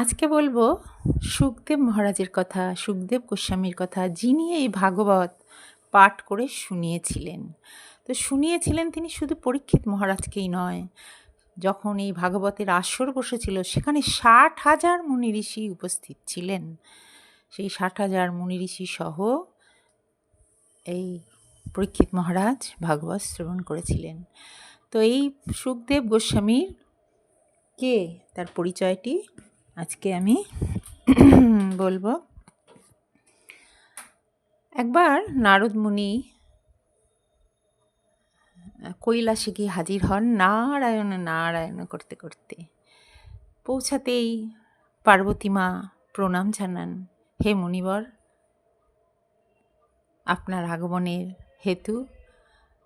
আজকে বলব সুখদেব মহারাজের কথা, সুখদেব গোস্বামীর কথা, যিনি এই ভাগবত পাঠ করে শুনিয়েছিলেন। তো শুনিয়েছিলেন তিনি শুধু পরীক্ষিত মহারাজকেই নয়, যখন এই ভাগবতের আসর বসেছিল, সেখানে ষাট হাজার মুনি ঋষি উপস্থিত ছিলেন। সেই ষাট হাজার মুনি ঋষি সহ এই পরীক্ষিত মহারাজ ভাগবত শ্রবণ করেছিলেন। তো এই সুখদেব গোস্বামীর কে? তার পরিচয়টি আজকে আমি বলব, একবার নারদ মুনি কৈলাসে গিয়ে হাজির হন নারায়ণ নারায়ণ করতে করতে। পৌঁছাতেই পার্বতী মা প্রণাম জানান, হে মুনিবর, আপনার আগমনের হেতু?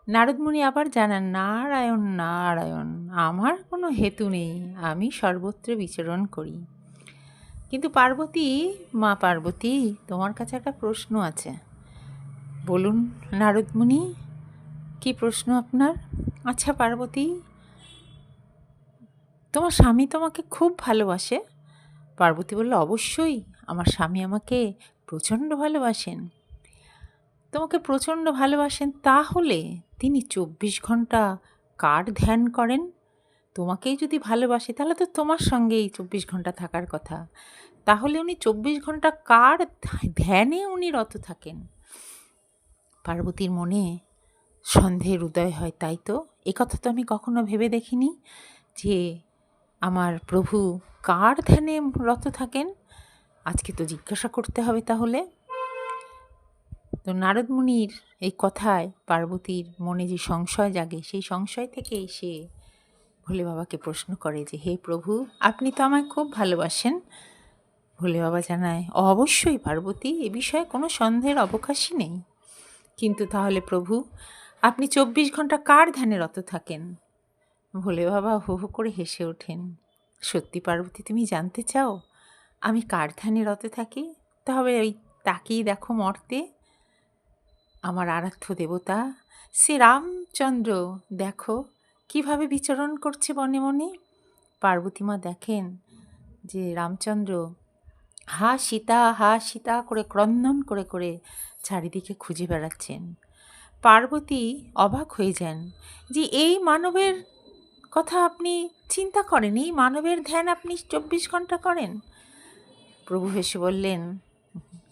নারদমুনি আবার জানান, নারায়ণ নারায়ণ, আমার কোনো হেতু নেই, আমি সর্বত্র বিচরণ করি। কিন্তু পার্বতী, মা পার্বতী, তোমার কাছে একটা প্রশ্ন আছে। বলুন নারদমুনি কি প্রশ্ন আপনার? আচ্ছা পার্বতী, তোমার স্বামী তোমাকে খুব ভালোবাসে। পার্বতী বলল, অবশ্যই, আমার স্বামী আমাকে প্রচণ্ড ভালোবাসেন। তোমাকে প্রচণ্ড ভালোবাসেন তাহলে তিনি চব্বিশ ঘণ্টা কার ধ্যান করেন? তোমাকেই যদি ভালোবাসে, তাহলে তো তোমার সঙ্গেই চব্বিশ ঘণ্টা থাকার কথা। তাহলে উনি চব্বিশ ঘণ্টা কার ধ্যানে উনি রত থাকেন? পার্বতীর মনে সন্দেহের উদয় হয়, তাই তো? এ কথা তো আমি কখনো ভেবে দেখিনি যে আমার প্রভু কার ধ্যানে রত থাকেন। আজকে তো জিজ্ঞাসা করতে হবে তাহলে। তো নারদ মুনির এই কথায় পার্বতীর মনে যে সংশয় জাগে, সেই সংশয় থেকেই সে ভোলে বাবাকে প্রশ্ন করে যে, হে প্রভু, আপনি তো আমায় খুব ভালোবাসেন। ভোলে বাবা জানায়, অবশ্যই পার্বতী, এ বিষয়ে কোনো সন্দেহের অবকাশই নেই। কিন্তু তাহলে প্রভু, আপনি চব্বিশ ঘণ্টা কার ধ্যানে রত থাকেন? ভোলে বাবা হো হো করে হেসে ওঠেন, সত্যি পার্বতী, তুমি জানতে চাও, আমি কার ধ্যানে রত থাকি? তাহলে ওই তাকেই দেখো মর্তে। আমার আরাধ্য দেবতা সে রামচন্দ্র, দেখো কীভাবে বিচরণ করছে বনে মনে পার্বতীমা দেখেন যে রামচন্দ্র হা সীতা হা সীতা করে ক্রন্দন করে করে চারিদিকে খুঁজে বেড়াচ্ছেন। পার্বতী অবাক হয়ে যান যে এই মানবের কথা আপনি চিন্তা করেন, এই মানবের ধ্যান আপনি চব্বিশ ঘণ্টা করেন? প্রভু হেসে বললেন,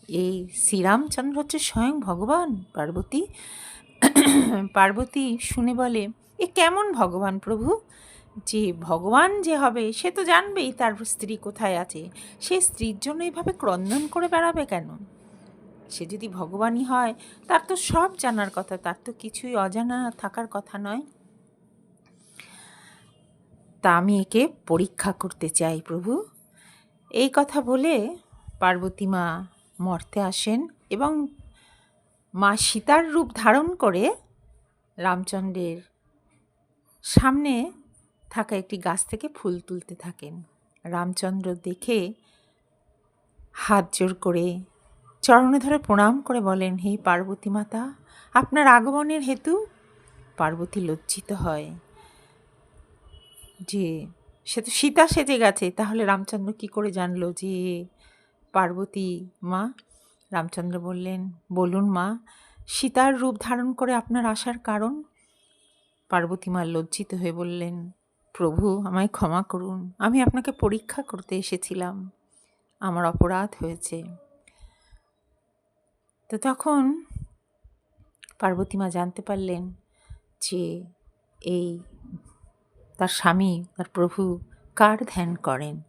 এই শ্রীরামচন্দ্র হচ্ছে স্বয়ং ভগবান, পার্বতী। পার্বতী শুনে বলে এ কেমন ভগবান প্রভু? যে ভগবান যে হবে, সে তো জানবেই তার স্ত্রী কোথায় আছে। সে স্ত্রীর জন্য এইভাবে ক্রন্দন করে বেড়াবে কেন? সে যদি ভগবানই হয়, তার তো সব জানার কথা, তার তো কিছুই অজানা থাকার কথা নয়। তা আমি একে পরীক্ষা করতে চাই প্রভু। এই কথা বলে পার্বতী মা মর্তে আসেন এবং মা সীতার রূপ ধারণ করে রামচন্দ্রের সামনে থাকা একটি গাছ থেকে ফুল তুলতে থাকেন। রামচন্দ্র দেখে হাত জোর করে চরণে ধরে প্রণাম করে বলেন, হে পার্বতী মাতা, আপনার আগমনের হেতু? পার্বতী লজ্জিত হয়। যে, সে তো সীতা সেজে গেছে, তাহলে রামচন্দ্র কি করে জানলো যে, পার্বতী মা? রামচন্দ্র বললেন, বলুন মা, সীতার রূপ ধারণ করে আপনার আসার কারণ পার্বতী মা লজ্জিত হয়ে বললেন, প্রভু, আমায় ক্ষমা করুন। আমি আপনাকে পরীক্ষা করতে এসেছিলাম। আমার অপরাধ হয়েছে। তো তখন পার্বতী মা জানতে পারলেন যে এই তার স্বামী, তার প্রভু কার ধ্যান করেন।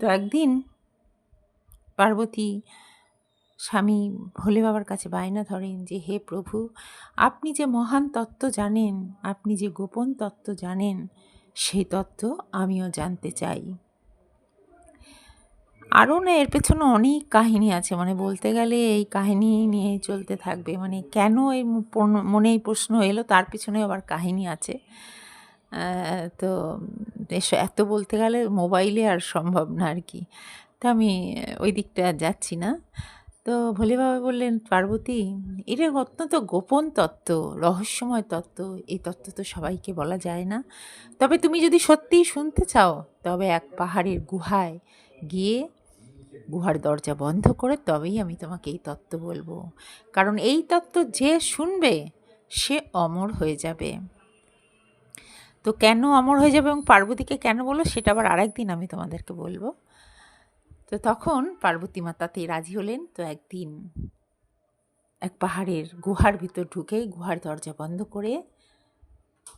তো একদিন পার্বতী স্বামী ভোলে বাবার কাছে বায়না ধরেন যে, হে প্রভু, আপনি যে মহান তত্ত্ব জানেন, আপনি যে গোপন তত্ত্ব জানেন সেই তত্ত্ব আমিও জানতে চাই। আরও না এর পেছনে অনেক কাহিনী আছে মানে বলতে গেলে এই কাহিনী নিয়ে চলতে থাকবে মানে কেন এই মনে এই প্রশ্ন এলো, তার পিছনে আবার কাহিনী আছে। তো এত বলতে গেলে মোবাইলে আর সম্ভব না আর কি। তা আমি ওই দিকটা যাচ্ছি না। তো ভোলে বাবা বললেন, পার্বতী, এটা অত্যন্ত গোপন তত্ত্ব, রহস্যময় তত্ত্ব, এই তত্ত্ব তো সবাইকে বলা যায় না। তবে তুমি যদি সত্যিই শুনতে চাও, তবে এক পাহাড়ের গুহায় গিয়ে গুহার দরজা বন্ধ করে তবেই আমি তোমাকে এই তত্ত্ব বলব। কারণ এই তত্ত্ব যে শুনবে, সে অমর হয়ে যাবে। তো কেন অমর হয়ে যাবে এবং পার্বতীকে কেন বলো সেটা আবার আরেকদিন আমি তোমাদেরকে বলব। তো তখন পার্বতী মাতাতেই রাজি হলেন তো একদিন এক পাহাড়ের গুহার ভিতর ঢুকে গুহার দরজা বন্ধ করে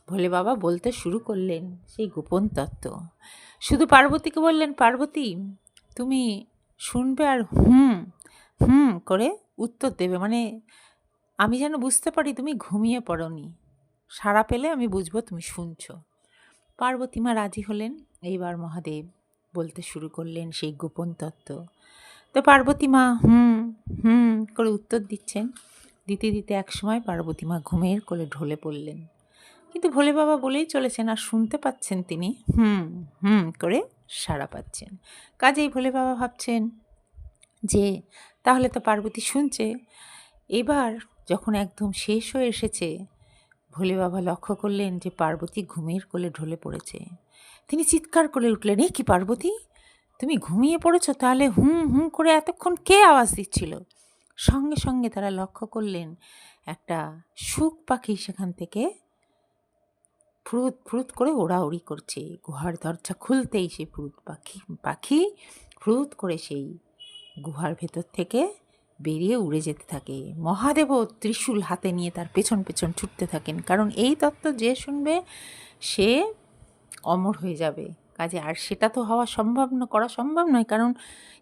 ভোলে বাবা বলতে শুরু করলেন সেই গোপন তত্ত্ব। শুধু পার্বতীকে বললেন, পার্বতী, তুমি শুনবে আর হুম হুম করে উত্তর দেবে। মানে আমি যেন বুঝতে পারি তুমি ঘুমিয়ে পড়নি। সাড়া পেলে আমি বুঝব তুমি শুনছো। পার্বতী মা রাজি হলেন। এইবার মহাদেব বলতে শুরু করলেন সেই গোপন তত্ত্ব। তো পার্বতী মা, হুম হুম, করে উত্তর দিচ্ছেন। দিতে দিতে একসময় পার্বতী মা ঘুমের কোলে ঢলে পড়লেন। কিন্তু ভোলে বাবা বলেই চলেছেন, আর শুনতে পাচ্ছেন তিনি, হুম হুম, করে সাড়া পাচ্ছেন। কাজেই ভোলে বাবা ভাবছেন যে, তাহলে তো পার্বতী শুনছে। এবার যখন একদম শেষ হয়ে এসেছে, ভোলে বাবা লক্ষ্য করলেন যে পার্বতী ঘুমের কোলে ঢলে পড়েছে। তিনি চিৎকার করে উঠলেন, এ কি পার্বতী? তুমি ঘুমিয়ে পড়েছ? তাহলে হুম হুম করে এতক্ষণ কে আওয়াজ দিচ্ছিল? সঙ্গে সঙ্গে তারা লক্ষ্য করলেন, একটা সুখ পাখি সেখান থেকে ফ্রুত ফ্রুত করে ওড়াউড়ি করছে। গুহার দরজা খুলতেই সেই ফ্রুত পাখি পাখি ফ্রুত করে সেই গুহার ভেতর থেকে বেরিয়ে উড়ে যেতে থাকে। মহাদেব ত্রিশূল হাতে নিয়ে তার পেছন পেছন ছুটতে থাকেন। কারণ এই তত্ত্ব যে শুনবে, সে অমর হয়ে যাবে। কাজে আর সেটা তো হওয়া সম্ভব না, করা সম্ভব নয়। কারণ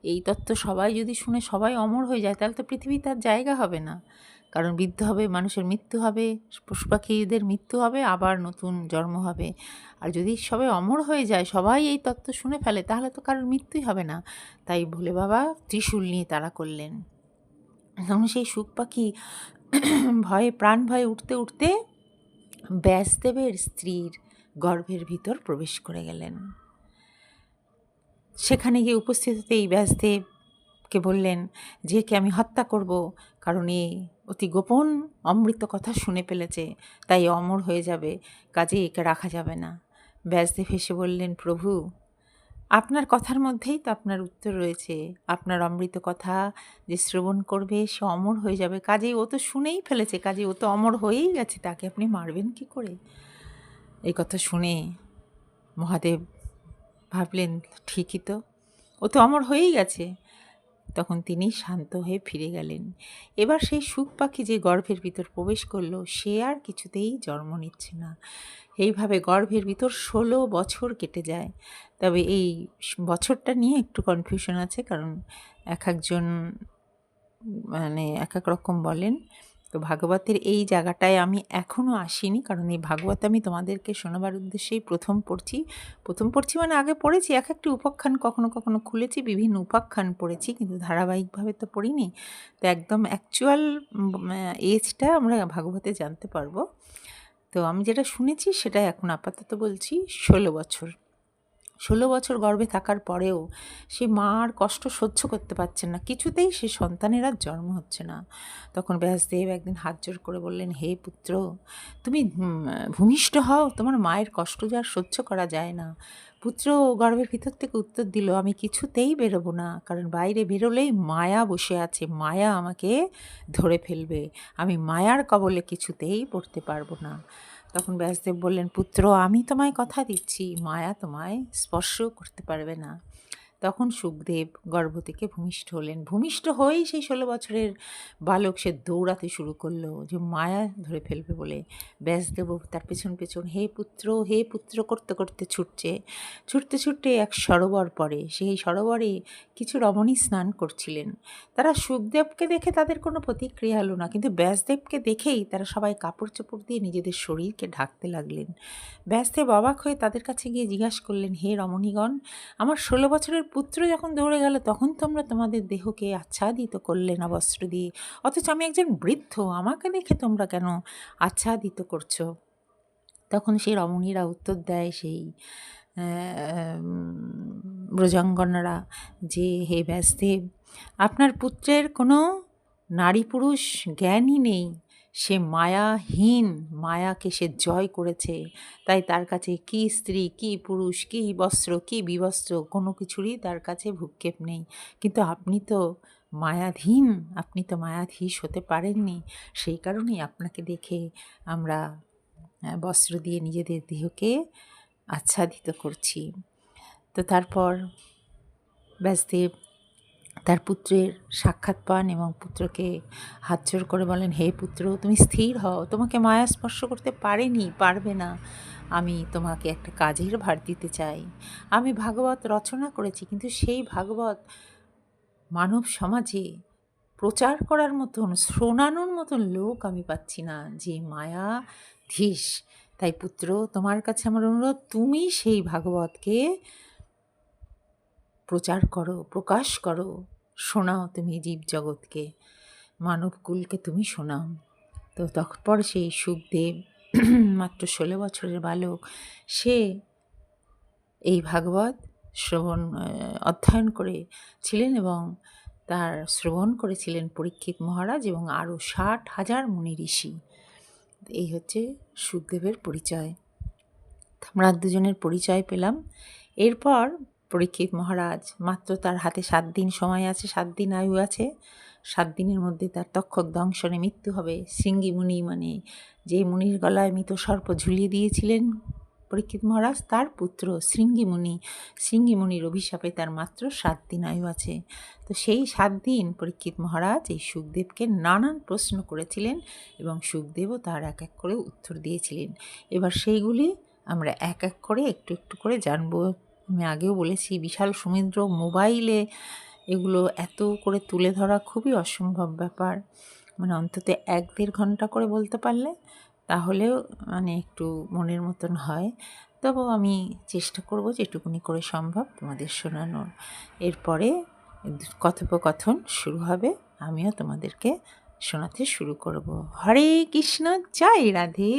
এই তত্ত্ব সবাই যদি শুনে সবাই অমর হয়ে যায়, তাহলে তো পৃথিবী তার জায়গা হবে না। কারণ বৃদ্ধ হবে, মানুষের মৃত্যু হবে, পশু পাখিদের মৃত্যু হবে, আবার নতুন জন্ম হবে। আর যদি সবাই অমর হয়ে যায়, সবাই এই তত্ত্ব শুনে ফেলে, তাহলে তো কারোর মৃত্যুই হবে না। তাই ভোলে বাবা ত্রিশূল নিয়ে তারা করলেন। তখন সেই সুখ পাখি ভয়ে, প্রাণ ভয়ে উঠতে উঠতে ব্যাসদেবের স্ত্রীর গর্ভের ভিতর প্রবেশ করে গেলেন। সেখানে গিয়ে উপস্থিত হতে এই ব্যাসদেবকে বললেন, যে কে আমি হত্যা করব, কারণ এ অতি গোপন অমৃত কথা শুনে ফেলেছে, তাই অমর হয়ে যাবে কাজে একে রাখা যাবে না। ব্যাসদেব হেসে বললেন, প্রভু, আপনার কথার মধ্যেই তো আপনার উত্তর রয়েছে। আপনার অমৃত কথা যে শ্রবণ করবে, সে অমর হয়ে যাবে। কাজেই ও তো শুনেই ফেলেছে কাজে ও তো অমর হয়েই গেছে, তাকে আপনি মারবেন কি করে? এই কথা শুনে মহাদেব ভাবলেন, ঠিকই তো। ও তো অমর হয়েই গেছে। তখন তিনি শান্ত হয়ে ফিরে গেলেন। এবার সেই সুখ পাখি যে গর্ভের ভিতর প্রবেশ করল, সে আর কিছুতেই জন্ম নিচ্ছে না। এইভাবে গর্ভের ভিতর ষোলো বছর কেটে যায়। তবে এই বছরটা নিয়ে একটু কনফিউশন আছে, কারণ এক একজন মানে এক এক রকম বলেন তো ভাগবতের এই জায়গাটায় আমি এখনও আসিনি। কারণ এই ভাগবত আমি তোমাদেরকে শোনাবার উদ্দেশ্যেই প্রথম পড়ছি। প্রথম পড়ছি মানে আগে পড়েছি, এক একটি উপাখ্যান কখনো কখনো খুলেছি, বিভিন্ন উপাখ্যান পড়েছি, কিন্তু ধারাবাহিকভাবে তো পড়িনি। তো একদম অ্যাকচুয়াল এজটা আমরা ভাগবতে জানতে পারব। তো আমি যেটা শুনেছি সেটা এখন আপাতত বলছি, ষোলো বছর। ষোলো বছর গর্ভে থাকার পরেও সে মার কষ্ট সহ্য করতে পারছেন না। কিছুতেই সে সন্তানের আর জন্ম হচ্ছে না। তখন ব্যাসদেব একদিন হাত জোর করে বললেন, হে পুত্র, তুমি ভূমিষ্ঠ হও, তোমার মায়ের কষ্ট যে সহ্য করা যায় না। পুত্র গর্ভের ভিতর থেকে উত্তর দিল, আমি কিছুতেই বেরোবো না, কারণ বাইরে বেরোলেই মায়া বসে আছে, মায়া আমাকে ধরে ফেলবে। আমি মায়ার কবলে কিছুতেই পড়তে পারব না। তখন ব্যাসদেব বললেন পুত্র আমি তোমায় কথা দিচ্ছি। মায়া তোমায় স্পর্শ করতে পারবে না। তখন সুখদেব গর্ভ থেকে ভূমিষ্ঠ হলেন। ভূমিষ্ঠ হয়েই সেই ষোলো বছরের বালক সে দৌড়াতে শুরু করল যে মায়া ধরে ফেলবে বলে। ব্যাসদেব তার পেছন পেছন, হে পুত্র হে পুত্র, করতে করতে ছুটছে। ছুটতে ছুটতে এক সরোবর পড়ে সেই সরোবরে কিছু রমণী স্নান করছিলেন। তারা সুখদেবকে দেখে তাদের কোনো প্রতিক্রিয়া হলো না, কিন্তু ব্যাসদেবকে দেখেই তারা সবাই কাপড় চোপড় দিয়ে নিজেদের শরীরকে ঢাকতে লাগলেন। ব্যাসদেব অবাক হয়ে তাদের কাছে গিয়ে জিজ্ঞাসা করলেন, হে রমণীগণ, আমার ষোলো বছরের পুত্র যখন দৌড়ে গেল, তখন তোমরা তোমাদের দেহকে আচ্ছাদিত করলে না, বস্ত্র দিয়ে। অথচ আমি একজন বৃদ্ধ, আমাকে দেখে তোমরা কেন আচ্ছাদিত করছ? তখন সেই রমণীরা উত্তর দেয়, সেই ব্রজাঙ্গনারা যে, হে ব্যাসদেব, আপনার পুত্রের কোনো নারী পুরুষ জ্ঞানই নেই। সে মায়াহীন, মায়াকে সে জয় করেছে। তাই তার কাছে কি স্ত্রী, কি পুরুষ, কি বস্ত্র, কি বিবস্ত্র, কোনো কিছুরই তার কাছে ভূক্ষেপ নেই। কিন্তু আপনি তো মায়াধীন, আপনি তো মায়াধীশ হতে পারেননি। সেই কারণেই আপনাকে দেখে আমরা বস্ত্র দিয়ে নিজেদের দেহকে আচ্ছাদিত করছি। তো তারপর ব্যাসদেব তার পুত্রের সাক্ষাৎ পান এবং পুত্রকে হাতজোড় করে বলেন, হে পুত্র, তুমি স্থির হও। তোমাকে মায়া স্পর্শ করতে পারেনি, পারবে না। আমি তোমাকে একটা কাজের ভার দিতে চাই। আমি ভাগবত রচনা করেছি, কিন্তু সেই ভাগবত মানব সমাজে প্রচার করার মতন, শোনানোর মতন লোক আমি পাচ্ছি না, যে মায়া ধীশ তাই পুত্র, তোমার কাছে আমার অনুরোধ, তুমি সেই ভাগবতকে প্রচার করো, প্রকাশ করো। শোনাও তুমি জীবজগৎকে মানবকুলকে তুমি শোনাও। তো তৎপর সেই সুখদেব, মাত্র ষোলো বছরের বালক, সে এই ভাগবত শ্রবণ অধ্যয়ন করেছিলেন এবং তার শ্রবণ করেছিলেন পরীক্ষিত মহারাজ এবং আরও ষাট হাজার মুনি ঋষি। এই হচ্ছে সুখদেবের পরিচয়। আমরা দুজনের পরিচয় পেলাম। এরপর পরীক্ষিত মহারাজ, মাত্র তার হাতে সাত দিন সময় আছে, সাত দিন আয়ু আছে, সাত দিনের মধ্যে তার তক্ষক দংশনে মৃত্যু হবে। শৃঙ্গি মুনি মানে যে মুনির গলায় মৃত সর্প ঝুলিয়ে দিয়েছিলেন পরীক্ষিত মহারাজ, তার পুত্র শৃঙ্গি মুনি। শৃঙ্গি মুনির অভিশাপে তার মাত্র সাত দিন আয়ু আছে। তো সেই সাত দিন পরীক্ষিত মহারাজ এই সুখদেবকে নানান প্রশ্ন করেছিলেন এবং সুখদেবও তার এক এক করে উত্তর দিয়েছিলেন। এবার সেইগুলি আমরা এক এক করে একটু একটু করে জানব। আমি আগেও বলেছি, বিশাল সমুদ্র, মোবাইলে এগুলো এত করে তুলে ধরা খুবই অসম্ভব ব্যাপার। মানে অন্তত এক দেড় ঘণ্টা করে বলতে পারলে তাহলেও মানে একটু মনের মতন হয়। তবু আমি চেষ্টা করব যেটুকুনি করে সম্ভব তোমাদের শোনানোর। এরপরে কথোপকথন শুরু হবে, আমিও তোমাদেরকে শোনাতে শুরু করব। হরে কৃষ্ণ, জয় রাধে।